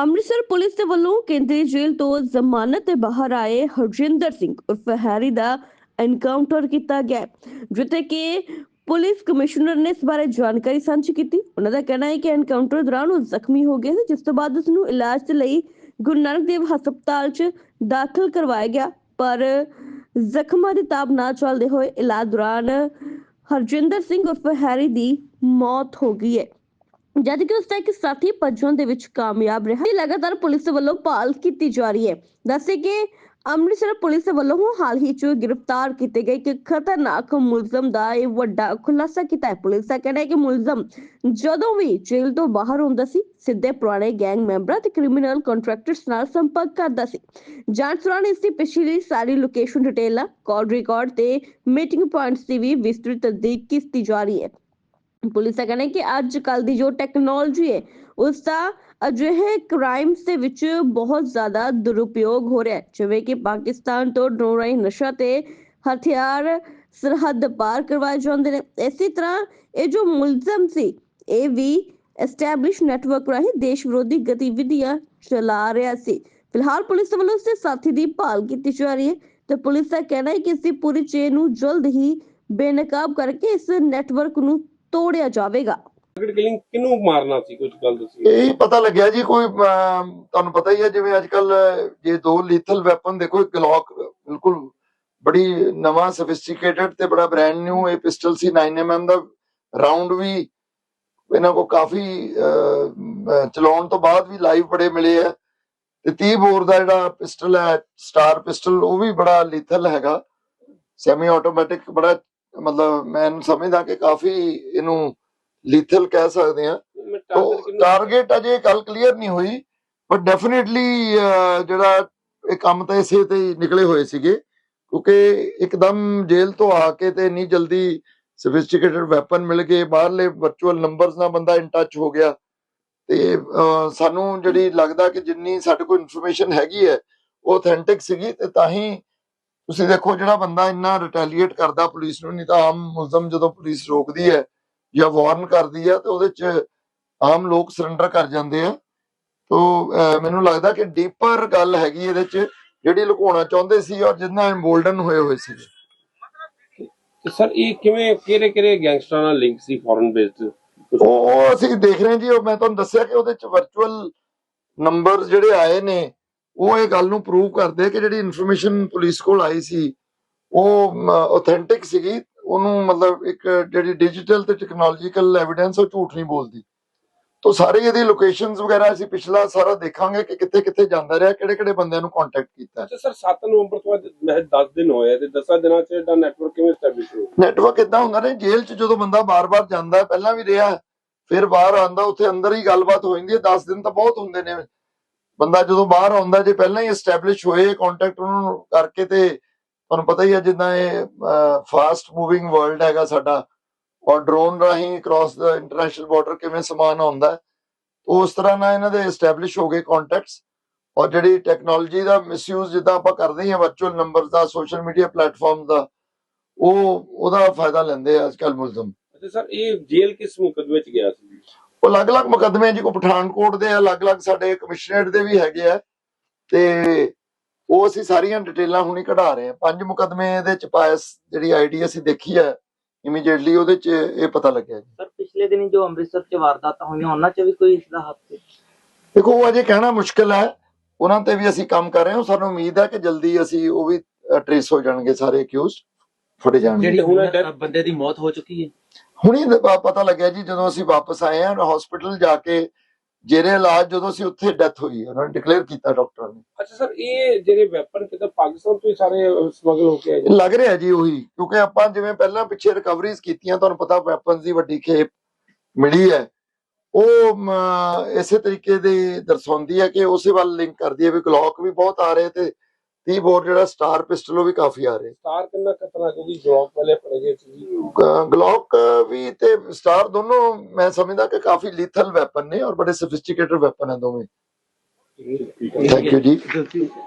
Amritsar police ਦੇ ਵੱਲੋਂ ਕੇਂਦਰੀ ਜੇਲ੍ਹ ਤੋਂ ਜ਼ਮਾਨਤ ਤੇ ਬਾਹਰ ਆਏ ਹਰਜਿੰਦਰ ਸਿੰਘ ਉਰਫ ਹੈਰੀ ਦਾ ਐਨਕਾਊਂਟਰ ਕੀਤਾ ਗਿਆ ਜਿੱਥੇ ਕਿ ਪੁਲਿਸ ਕਮਿਸ਼ਨਰ ਨੇ ਇਸ ਬਾਰੇ ਜਾਣਕਾਰੀ ਸਾਂਝੀ ਕੀਤੀ। ਉਹਨਾਂ ਦਾ ਕਹਿਣਾ ਹੈ ਕਿ ਐਨਕਾਊਂਟਰ ਦੌਰਾਨ ਉਹ ਜ਼ਖਮੀ ਹੋ ਗਏ ਸੀ, ਜਿਸ ਤੋਂ ਬਾਅਦ ਉਸ ਨੂੰ ਇਲਾਜ ਦੇ ਲਈ ਗੁਰੂ ਨਾਨਕ ਦੇਵ ਹਸਪਤਾਲ 'ਚ ਦਾਖਲ ਕਰਵਾਇਆ ਗਿਆ, ਪਰ ਜ਼ਖਮਾਂ ਦੀ ਤਾਬ ਨਾ ਚੱਲਦੇ ਹੋਏ ਇਲਾਜ ਦੌਰਾਨ ਹਰਜਿੰਦਰ ਸਿੰਘ ਉਰਫ ਹੈਰੀ ਦੀ ਮੌਤ ਹੋ ਗਈ ਹੈ। ਜਦ ਕਿ ਉਸ ਦਾ ਇੱਕ ਸਾਥੀ ਭੱਜਣ ਦੇ ਵਿੱਚ ਕਾਮਯਾਬ ਰਿਹਾ। ਇਹ ਲਗਾਤਾਰ ਪੁਲਿਸ ਵੱਲੋਂ ਭਾਲ ਕੀਤੀ ਜਾ ਰਹੀ ਹੈ। ਦੱਸੇ ਕਿ ਅੰਮ੍ਰਿਤਸਰ ਪੁਲਿਸ ਵੱਲੋਂ ਹਾਲ ਹੀ ਚ ਗ੍ਰਿਫਤਾਰ ਕੀਤੇ ਗਏ ਇੱਕ ਖਤਰਨਾਕ ਮੁਲਜ਼ਮ ਦਾ ਇਹ ਵੱਡਾ ਖੁਲਾਸਾ ਕੀਤਾ ਹੈ। ਪੁਲਿਸ ਦਾ ਕਹਿਣਾ ਹੈ ਕਿ ਮੁਲਜ਼ਮ ਜਦੋਂ ਵੀ ਜੇਲ੍ਹ ਤੋਂ ਬਾਹਰ ਹੁੰਦਾ ਸੀ, ਸਿੱਧੇ ਪੁਰਾਣੇ ਗੈਂਗ ਮੈਂਬਰਾਂ ਤੇ ਕ੍ਰਿਮੀਨਲ ਕੰਟਰੈਕਟਰਸ ਨਾਲ ਸੰਪਰਕ ਕਰਦਾ ਸੀ। ਜਾਂਚ ਦੌਰਾਨ ਇਸ ਦੀ ਪਿਛਲੀ ਸਾਰੀ ਲੋਕੇਸ਼ਨ ਡਿਟੇਲਾਂ, ਕਾਲ ਰਿਕਾਰਡ ਤੇ ਮੀਟਿੰਗ ਪੁਆਇੰਟਸ ਦੀ ਵੀ ਵਿਸਤ੍ਰਿਤ ਤਸਦੀਕ ਕੀਤੀ ਜਾ ਰਹੀ ਹੈ। ਪੁਲਿਸ ਦਾ ਕਹਿਣਾ ਹੈ ਕਿ ਅੱਜ ਕੱਲ ਦੀ ਜੋ ਟੈਕਨੋਲੋਜੀ ਹੈ, ਉਸ ਦਾ ਅਜਿਹੇ ਕ੍ਰਾਈਮਸ ਦੇ ਵਿੱਚ ਬਹੁਤ ਜ਼ਿਆਦਾ ਦੁਰਉਪਯੋਗ ਹੋ ਰਿਹਾ ਹੈ। ਜਿਵੇਂ ਕਿ ਪਾਕਿਸਤਾਨ ਤੋਂ ਡਰੋਨ ਰਾਹੀਂ ਨਸ਼ਾ ਤੇ ਹਥਿਆਰ ਸਰਹੱਦ ਪਾਰ ਕਰਵਾਏ ਜਾਂਦੇ ਨੇ। ਇਸੇ ਤਰ੍ਹਾਂ ਇਹ ਜੋ ਮੁਲਜ਼ਮ ਸੀ, ਇਹ ਵੀ ਐਸਟੈਬਲਿਸ਼ ਨੈਟਵਰਕ ਰਾਹੀਂ ਦੇਸ਼ ਵਿਰੋਧੀ ਗਤੀਵਿਧੀਆਂ ਚਲਾ ਰਿਹਾ ਸੀ। ਫਿਲਹਾਲ ਪੁਲਿਸ ਵੱਲੋਂ ਉਸ ਦੇ ਸਾਥੀ ਦੀ ਭਾਲ ਕੀਤੀ ਜਾ ਰਹੀ ਹੈ ਤੇ ਪੁਲਿਸ ਦਾ ਕਹਿਣਾ ਹੈ ਕਿ ਇਸ ਦੀ ਪੂਰੀ ਚੇਨ ਨੂੰ ਜਲਦ ਹੀ ਬੇਨਕਾਬ ਕਰਕੇ ਇਸ ਨੈਟਵਰਕ ਨੂੰ ਤੋੜਿਆ ਜਾਵੇਗਾ। ਟਾਰਗੇਟ ਕਿਲਿੰਗ ਕਿਹਨੂੰ ਮਾਰਨਾ ਸੀ? ਕੁਝ ਗੱਲ ਦੱਸੀ। ਇਹ ਪਤਾ ਲੱਗਿਆ ਜੀ ਕੋਈ ਅਮ, ਤੁਹਾਨੂੰ ਪਤਾ ਹੀ ਹੈ ਜਿਵੇਂ ਅੱਜ ਕੱਲ ਜੇ ਦੋ ਲੀਥਲ ਵੈਪਨ ਦੇਖੋ ਇੱਕ ਗਲੌਕ ਬਿਲਕੁਲ ਬੜੀ ਨਵਾਂ ਸੋਫਿਸਟੀਕੇਟਡ ਤੇ ਬੜਾ ਬ੍ਰਾਂਡ ਨਿਊ ਇਹ ਪਿਸਟਲ ਸੀ 9mm ਦਾ ਰਾਉਂਡ ਵੀ ਇਹਨਾਂ ਕੋ ਕਾਫੀ ਚਲਾਉਣ ਤੋਂ ਬਾਅਦ ਵੀ ਲਾਈਵ ਬੜੇ ਮਿਲੇ ਆ। ਤੇ 30 ਬੋਰ ਦਾ ਜਿਹੜਾ ਪਿਸਟਲ ਹੈ ਸਟਾਰ ਪਿਸਟਲ ਉਹ ਵੀ ਬੜਾ ਲੀਥਲ ਹੈਗਾ। ਸੈਮੀ ਆਟੋਮੈਟਿਕ ਬੜਾ ਮਤਲਬ ਮੈਂ ਇਹਨੂੰ ਸਮਝਦਾ ਕਿ ਕਾਫੀ ਇਹਨੂੰ ਲੀਥਲ ਕਹਿ ਸਕਦੇ ਆ ਟਾਰਗੇਟ ਅਜੇ ਗੱਲ ਕਲੀਅਰ ਨਹੀਂ ਹੋਈ ਬਟ ਡੈਫੀਨਿਟਲੀ ਜਿਹੜਾ ਇਹ ਕੰਮ ਤਾਂ ਇਸੇ ਤੇ ਹੀ ਨਿਕਲੇ ਹੋਏ ਸੀਗੇ ਕਿਉਂਕਿ ਇੱਕਦਮ ਜੇਲ੍ਹ ਤੋਂ ਆ ਕੇ ਤੇ ਇੰਨੀ ਜਲਦੀ ਸੋਫਿਸਟੀਕੇਟਡ ਵੈਪਨ ਮਿਲ ਗਏ ਬਾਹਰਲੇ ਵਰਚੁਅਲ ਨੰਬਰਸ ਨਾਲ ਬੰਦਾ ਇਨ ਟੱਚ ਹੋ ਗਿਆ। ਤੇ ਸਾਨੂੰ ਜਿਹੜੀ ਲੱਗਦਾ ਕਿ ਜਿੰਨੀ ਸਾਡੇ ਕੋਲ ਇਨਫੋਰਮੇਸ਼ਨ ਹੈਗੀ ਹੈ ਉਹ ਆਥੈਂਟਿਕ ਸੀਗੀ ਤੇ ਤਾਂ ਹੀ ਤੁਸੀਂ ਦੇਖੋ ਜਿਹੜਾ ਬੰਦਾ ਇੰਨਾ ਰਿਟੈਲੀਏਟ ਕਰਦਾ ਪੁਲਿਸ ਨੂੰ ਨਹੀਂ ਤਾਂ ਆਮ ਮੁਲਜ਼ਮ ਜਦੋਂ ਪੁਲਿਸ ਰੋਕਦੀ ਹੈ ਜਾਂ ਵਾਰਨ ਕਰਦੀ ਹੈ ਤੇ ਉਹਦੇ ਚ ਆਮ ਲੋਕ ਸਰੈਂਡਰ ਕਰ ਜਾਂਦੇ ਆ। ਤੋ ਮੈਨੂੰ ਲੱਗਦਾ ਕਿ ਡੀਪਰ ਗੱਲ ਹੈਗੀ ਇਹਦੇ ਚ ਜਿਹੜੀ ਲੁਕਾਉਣਾ ਚਾਹੁੰਦੇ ਸੀ ਔਰ ਜਿੰਨਾ ਐਮਬੋਲਡਨ ਹੋਏ ਹੋਏ ਸੀ। ਤੇ ਸਰ ਇਹ ਕਿਵੇਂ ਕਿਹੜੇ ਕਿਹੜੇ ਗੈਂਗਸਟਰਾਂ ਨਾਲ ਲਿੰਕ ਸੀ ਫੋਰਨ ਬੇਸਡ ਉਹ ਅਸੀਂ ਦੇਖ ਰਹੇ ਜੀ ਉਹ ਮੈਂ ਤੁਹਾਨੂੰ ਦੱਸਿਆ ਕਿ ਉਹਦੇ ਚ ਵਰਚੁਅਲ ਨੰਬਰ ਜਿਹੜੇ ਆਏ ਨੇ ਉਹ ਇਹ ਗੱਲ ਨੂੰ ਪ੍ਰੂਵ ਕਰਦੇ ਕਿ ਜਿਹੜੀ ਇਨਫੋਰਮੇਸ਼ਨ ਪੁਲਿਸ ਕੋਲ ਆਈ ਸੀ ਉਹ ਆਥੈਂਟਿਕ ਸੀਗੀ। ਉਹਨੂੰ ਮਤਲਬ ਇੱਕ ਜਿਹੜੀ ਡਿਜੀਟਲ ਤੇ ਟੈਕਨੋਲੋਜੀਕਲ ਐਵੀਡੈਂਸ ਉਹ ਝੂਠ ਨਹੀਂ ਬੋਲਦੀ। ਤੋ ਸਾਰੇ ਇਹਦੀ ਲੋਕੇਸ਼ਨਸ ਵਗੈਰਾ ਅਸੀਂ ਪਿਛਲਾ ਸਾਰਾ ਦੇਖਾਂਗੇ ਕਿ ਕਿੱਥੇ ਕਿੱਥੇ ਜਾਂਦਾ ਰਿਹਾ ਕਿਹੜੇ ਕਿਹੜੇ ਬੰਦਿਆਂ ਨੂੰ ਕੰਟੈਕਟ ਕੀਤਾ। ਅੱਛਾ ਸਰ 7 ਨਵੰਬਰ ਤੋਂ ਬਾਅਦ ਮੈਂ 10 ਦਿਨ ਹੋਏ ਤੇ 10 ਦਿਨਾਂ ਚ ਇਹਦਾ ਨੈਟਵਰਕ ਕਿਵੇਂ ਸਟੈਬਲਿਸ਼ ਹੋ ਨੈਟਵਰਕ ਇਦਾਂ ਹੁੰਦਾ ਨੇ ਜੇਲ੍ਹ 'ਚ ਜਦੋਂ ਬੰਦਾ ਬਾਰ-ਬਾਰ ਜਾਂਦਾ ਪਹਿਲਾਂ ਵੀ ਰਿਹਾ ਫਿਰ ਬਾਹਰ ਆਉਂਦਾ ਉੱਥੇ ਅੰਦਰ ਹੀ ਗੱਲਬਾਤ ਹੋ ਜਾਂਦੀ ਹੈ। 10 ਦਿਨ ਤਾਂ ਬਹੁਤ ਹੁੰਦੇ ਨੇ। ਬੰਦਾ ਜਦੋਂ ਬਾਹਰ ਆਉਂਦਾ, ਜੇ ਪਹਿਲਾਂ ਹੀ ਐਸਟੈਬਲਿਸ਼ ਹੋਏ ਕੰਟੈਕਟ ਉਹਨਾਂ ਨੂੰ ਕਰਕੇ ਤੇ ਤੁਹਾਨੂੰ ਪਤਾ ਹੀ ਹੈ ਜਿੱਦਾਂ ਇਹ ਫਾਸਟ ਮੂਵਿੰਗ ਵਰਲਡ ਹੈਗਾ ਸਾਡਾ, ਔਰ ਡਰੋਨ ਰਾਹੀਂ ਕ੍ਰਾਸ ਦਾ ਇੰਟਰਨੈਸ਼ਨਲ ਬਾਰਡਰ ਕਿਵੇਂ ਸਮਾਨ ਆਉਂਦਾ ਉਸ ਤਰ੍ਹਾਂ ਨਾਲ ਇਹਨਾਂ ਦੇ ਐਸਟੈਬਲਿਸ਼ ਹੋ ਗਏ ਕੰਟੈਕਟਸ ਔਰ ਜਿਹੜੀ ਟੈਕਨੋਲੋਜੀ ਦਾ ਮਿਸਯੂਜ਼ ਜਿੱਦਾਂ ਆਪਾਂ ਕਰਦੇ ਹਾਂ ਵਰਚੁਅਲ ਨੰਬਰ ਦਾ ਸੋਸ਼ਲ ਮੀਡੀਆ ਪਲੇਟਫਾਰਮ ਦਾ, ਉਹ, ਉਹਦਾ ਫਾਇਦਾ ਲੈਂਦੇ ਆ ਅੱਜਕੱਲ ਮੁਲਜ਼ਮ। ਅੱਛਾ ਸਰ, ਇਹ ਜੇਲ੍ਹ ਕਿਸ ਮੁਕਦਮੇ ਚ ਗਿਆ ਸੀ? ਉਹ ਅਲੱਗ-ਅਲੱਗ ਮੁਕੱਦਮੇ ਆ ਜੀ ਕੋ ਪਠਾਨਕੋਟ ਦੇ ਆ, ਅਲੱਗ-ਅਲੱਗ ਸਾਡੇ ਕਮਿਸ਼ਨਰੇਟ ਦੇ ਵੀ ਹੈਗੇ ਆ। ਤੇ ਉਹ ਅਸੀਂ ਸਾਰੀਆਂ ਡਿਟੇਲਾਂ ਹੁਣੀ ਕਢਾ ਰਹੇ ਆ। ਪੰਜ ਮੁਕੱਦਮੇ ਇਹਦੇ ਚ ਪਾਇਸ ਜਿਹੜੀ ਆਈਡੀ ਅਸੀਂ ਦੇਖੀ ਹੈ ਇਮੀਡੀਏਟਲੀ ਉਹਦੇ ਚ ਇਹ ਪਤਾ ਲੱਗਿਆ ਜੀ। ਸਰ ਪਿਛਲੇ ਦਿਨੀ ਜੋ ਅੰਮ੍ਰਿਤਸਰ ਚ ਵਾਰਦਾਤਾਂ ਹੋਈਆਂ ਉਹਨਾਂ ਚ ਵੀ ਕੋਈ ਇਸ ਦਾ ਹੱਥ ਸੀ? ਦੇਖੋ ਉਹ ਅਜੇ ਕਹਿਣਾ ਮੁਸ਼ਕਲ ਹੈ। ਉਹਨਾਂ ਤੇ ਵੀ ਅਸੀਂ ਕੰਮ ਕਰ ਰਹੇ ਹਾਂ। ਸਾਨੂੰ ਉਮੀਦ ਹੈ ਕਿ ਜਲਦੀ ਅਸੀਂ ਉਹ ਵੀ ਟ੍ਰੇਸ ਹੋ ਜਾਣਗੇ ਸਾਰੇ ਅਕਿਊਜ਼ਡ ਫੜੇ ਜਾਣਗੇ। ਜਿਹੜੀ ਹੁਣ ਬੰਦੇ ਦੀ ਮੌਤ ਹੋ ਚੁੱਕੀ ਹੈ। ਹੁਣੀ ਪਤਾ ਲੱਗਿਆ ਜੀ ਜਦੋਂ ਅਸੀਂ ਵਾਪਸ ਆਏ ਹਾਂ ਹਸਪੀਟਲ ਜਾ ਕੇ ਜੇਰੇ ਇਲਾਜ ਜਦੋਂ ਅਸੀਂ ਉੱਥੇ ਡੈਥ ਹੋਈ ਉਹਨਾਂ ਨੇ ਡਿਕਲੇਅਰ ਕੀਤਾ ਡਾਕਟਰ ਨੇ। ਅੱਛਾ ਸਰ ਇਹ ਜਿਹੜੇ ਵੈਪਨ ਕਿਤੇ ਪਾਕਿਸਤਾਨ ਤੋਂ ਹੀ ਸਾਰੇ ਸਮਗਲ ਹੋ ਕੇ ਆਏ ਲੱਗ ਰਿਹਾ ਜੀ ਉਹੀ ਕਿਉਂਕਿ ਆਪਾਂ ਜਿਵੇਂ ਪਹਿਲਾਂ ਪਿੱਛੇ ਰਿਕਵਰੀਜ਼ ਕੀਤੀਆਂ ਤੁਹਾਨੂੰ ਪਤਾ ਵੈਪਨਸ ਦੀ ਵੱਡੀ ਖੇਪ ਮਿਲੀ ਹੈ। ਉਹ ਇਸੇ ਤਰੀਕੇ ਦੀ ਦਰਸਾਉਂਦੀ ਹੈ ਕਿ ਉਸੇ ਵੱਲ ਲਿੰਕ ਕਰਦੀ ਹੈ ਵੀ ਗਲੌਕ ਵੀ ਬਹੁਤ ਆ ਰਹੇ ਤੇ 30 ਬੋਰ ਜਿਹੜਾ ਸਟਾਰ ਪਿਸਟਲ ਉਹ ਵੀ ਕਾਫੀ ਆ ਰਹੇ। ਸਟਾਰ ਕਿੰਨਾ ਖਤਰਨਾਕ ਕਿਉਂਕਿ ਜਵਾਬ ਪਹਿਲੇ ਪੜੇ ਗਏ ਸੀ ਗਲੌਕ ਵੀ ਤੇ ਸਟਾਰ ਦੋਨੋਂ ਮੈਂ ਸਮਝਦਾ ਕਿ ਕਾਫੀ ਲੀਥਲ ਵੈਪਨ ਨੇ ਔਰ ਬੜੇ ਸੋਫਿਸਟੀਕੇਟਡ ਵੈਪਨ ਹੈ ਦੋਵੇਂ। ਥੈਂਕ ਯੂ ਜੀ।